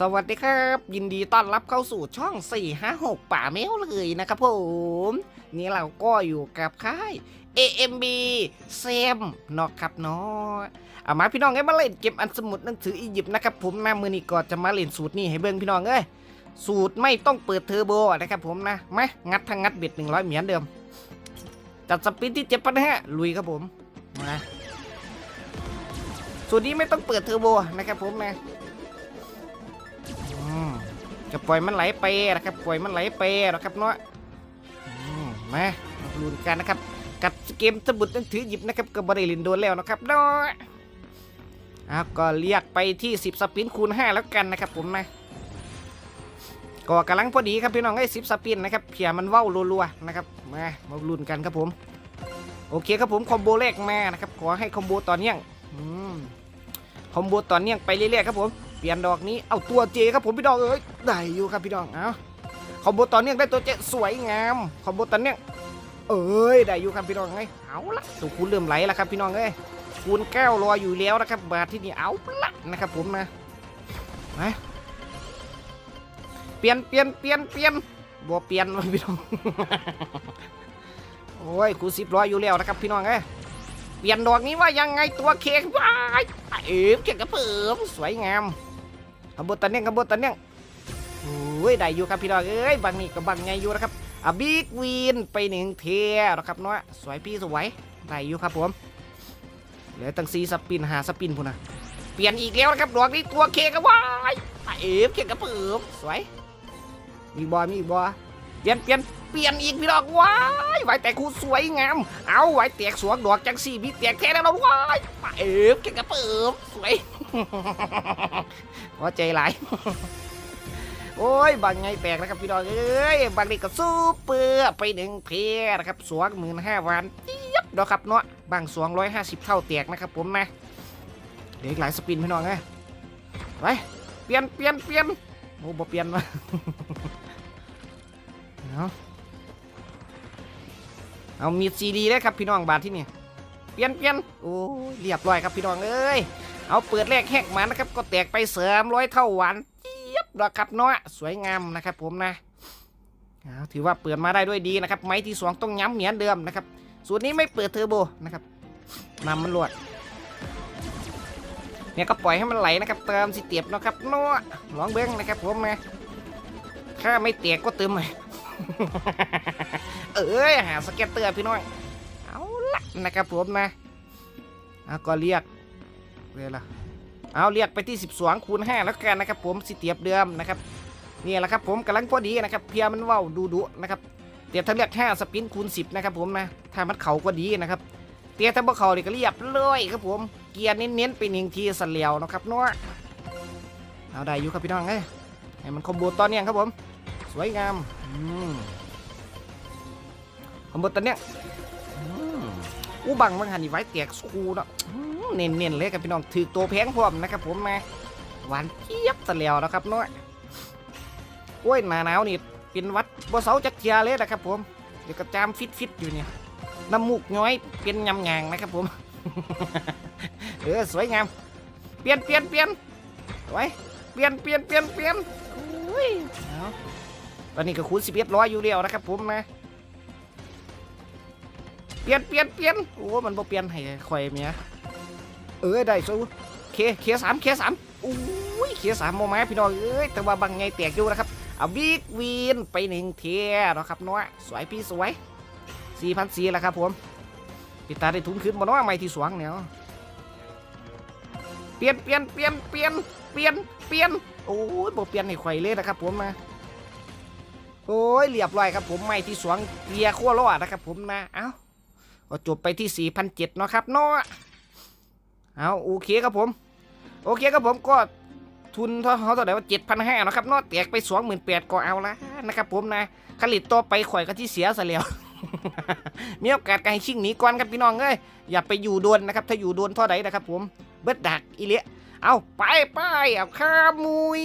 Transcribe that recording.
สวัสดีครับ ยินดีต้อนรับเข้าสู่ช่อง 456 ป่าเมลเลยนะครับผม นี่เราก็อยู่กับค่าย AMB เซมเนาะครับเนาะเอามาพี่น้องเอ้ยมาเล่นเกมอันสมุดหนังสืออียิปต์นะครับผมนะมือนี้ก็จะมาเล่นสูตรนี้ให้เบิ่งพี่น้องเอ้ยสูตรไม่ต้องเปิดเทอร์โบนะครับผมนะมางัดทั้งงัดเบ็ด 100 เหรียญเดิม จัดสปินที่เจ็บปันฮะลุยครับผมมาสูตรนี้ไม่ต้องเปิดเทอร์โบนะครับผมนะ มจะปล่อยมันไหลไปนะครับปล่อยมันไหลไปนะครับเนาะมาลุ้นกันนะครับ กับเกมสมุดหนังถือหยิบนะครับก็บริลินโดนแล้วนะครับเนาะอะก็เรียกไปที่ 10 สปินคูณ 5 แล้วกันนะครับผมนะก็กำลังพอดีครับพี่น้องไอ้สิบสปินนะครับเพียมันเว้ารัวๆนะครับมามาลุ้นกันครับผมโอเคครับผมคอมโบแรกมานะครับขอให้คอมโบต่อเนื่องคอมโบต่อเนื่องไปเรื่อยๆครับผม เปลี่ยนดอกนี้เอาตัวเจครับผมพี่ดอกเอ้ยได้อยู่ครับพี่ดอกเอาคอมโบตอนเนี้ยได้ตัวเจสวยงามคอมโบตอนเนี้ยเอ้ยได้อยู่ครับพี่ดอกไงเอาละตัวคูณเริ่มไหลแล้วครับพี่น้องเอ้ยคูณแก้วรออยู่แล้วนะครับ บาทที่นี่เอาละนะครับผมนะมาเปลี่ยนเปลี่ยนเปลี่ยนเปลี่ยนบ่เปลี่ยนพี่น้องโอ้ยคูณสิบร้อยอยู่แล้วนะครับพี่น้องเอ้ยเปลี่ยนดอกนี้ว่ายังไงตัวเค้กว้ายเอ๋เค้กกระเพิ่มสวยงาม ขบวนตันเนียงขบวนตันเนียงโอ้ยได้อยู่ครับพี่น้องเอ้ยบางนี่ก็บางไงอยู่นะครับอะบิ๊กวินไปหนึ่งเทียนะครับเนาะสวยพี่สวยได้อยู่ครับผมเหลือตั้งซีสปินหาสปินพุ่นะเปลี่ยนอีกแล้วนะครับดอกนี้ตัวเคกกระว้ายเอ๋เคกกระเพิมสวยมีบอมีบอเปลี่ยนเปลี่ยนเปลี่ยนอีกพี่น้องว้ายไหวแต่คูสวยงาม เอาไว้แตกสวงดอกจังสี่มีแตกแท้แล้วว้ายเอ๋เก่งกระเปิบสวย พอใจหลาย โอ้ยบางไงแตกนะครับพี่น้องเอ้ยบางนี่ก็สู้เปื้อไปหนึ่งเพรนะครับสวงหมื่นห้าวันเจี๊ยบดอกครับเนาะบางสวงร้อยห้าสิบเท่าแตกนะครับผมนะเด็กหลายสปินพี่น้องไงไปเปลี่ยนเปลี่ยนเปลี่ยนโอ้บ่เปลี่ยนวะเอาเอามีซีดีได้ครับพี่น้องบาทที่นี่เปลี่ยนเปลี่ยนโอ้เรียบร้อยครับพี่น้องเอ้ย เอาเปิดแรกแหกมานะครับ ก็แตกไปเสริมร้อยเท่าหวานเจี๊ยบดอกครับเนาะสวยงามนะครับผมนะเอาถือว่าเปิดมาได้ด้วยดีนะครับ ไม้ที่สองต้องย้ำเหมือนเดิมนะครับ สูตรนี้ไม่เปิดเทอร์โบนะครับนำมันลวดเนี่ยก็ปล่อยให้มันไหลนะครับ เติมสิเตียบนะครับเนาะลองเบิ้งนะครับผมนะถ้าไม่แตกก็เติมใหม่เอ้ยหาสเก็ตเตอร์พี่น้อย เอาละนะครับผมนะเอาก็เรียก เวลาเอาเรียกไปที่12คูณ5แล้วกันนะครับ ผมสิเตียบเดิมนะครับนี่แหละครับผมกำลังพอดีนะครับเพียมันว้าดูดุนะครับเตียบถ้าเรียก5สปินคูณ10นะครับผมนะถ้ามันเข่าก็ดีนะครับเตียบถ้าบ่เข่าเลยก็เรียบเลยครับผมเกียร์เน้นๆไปหนึ่งทีสเลียวนะครับเนาะเอาได้อยู่ครับพี่น้องเอ้ยให้มันคอมโบตอนเนี้ยครับผม สวยงามอืมขบตัวเนี้ยอู้บังบังหันนี่ไว้แตกสูเนาะอืม เน้นๆเลยครับพี่น้องถือตัวแพงพร้อมนะครับผมนะหวานเจี๊ยบตะแล้วนะครับเนาะโอ้ยหนาหนาวนี่เป็นวัดบ่เสาจักเทียเลยนะครับผมเดี๋ยวกระจามฟิตๆอยู่เนี่ยน้ำมูกย้อยเป็นยำงางนะครับผมเออสวยงาม เปลี่ยนเปลี่ยนเปลี่ยนสวยเปลี่ยนเปลี่ยนเปลี่ยนเปลี่ยนอุ้ยตอนนี้ก็คูณสิบเอ็ดร้อยอยู่เดียวนะครับผมนะเปลี่ยนเปลี่ยนเปลี่ยนโอ้ มันบ่เปลี่ยนให้ข่อยเมีย เอ้ยได้สู้เคเคสามเคสามอุ้ยเคสามโมมาพี่น้องเอ้ยแต่ว่าบางไงแตกอยู่นะครับเอาบิ๊กวินไปหนึ่งเทียนะครับเนาะสวยพี่สวยสี่พันสี่แล้วครับผมปิดตาได้ทุนขึ้นบ่เนาะไม่ที่สวงเนี่ยเปลี่ยนเปลี่ยนเปลี่ยนเปลี่ยนเปลี่ยนเปลี่ยนโอ้ยบ่เปลี่ยนให้ไข่เลยนะครับผมนะโอ้ยเรียบร้อยครับผมไม่ที่สวงเกียร์ขั้วรอดนะครับผมนะเอ้าก็จบไปที่4,700เนาะครับเนาะ เอาโอเคครับผม โอเคครับผมก็ทุนเท่าเขาเท่าไหร่ว่าเจ็ดพันาะครับนอดแตกไปสองหมื่นแปดก็เอาละนะครับผมนะผลิตต่อไปข่อยก็ที่เสียซะแล้วมีโอกาสการชิงหนีก่อนครับพี่น้องเอ้ยอย่าไปอยู่โดนนะครับ ถ้าอยู่โดนท่อไหร่นะครับผมเบิดดักอีเละเอาไปไปเอาข้ามุย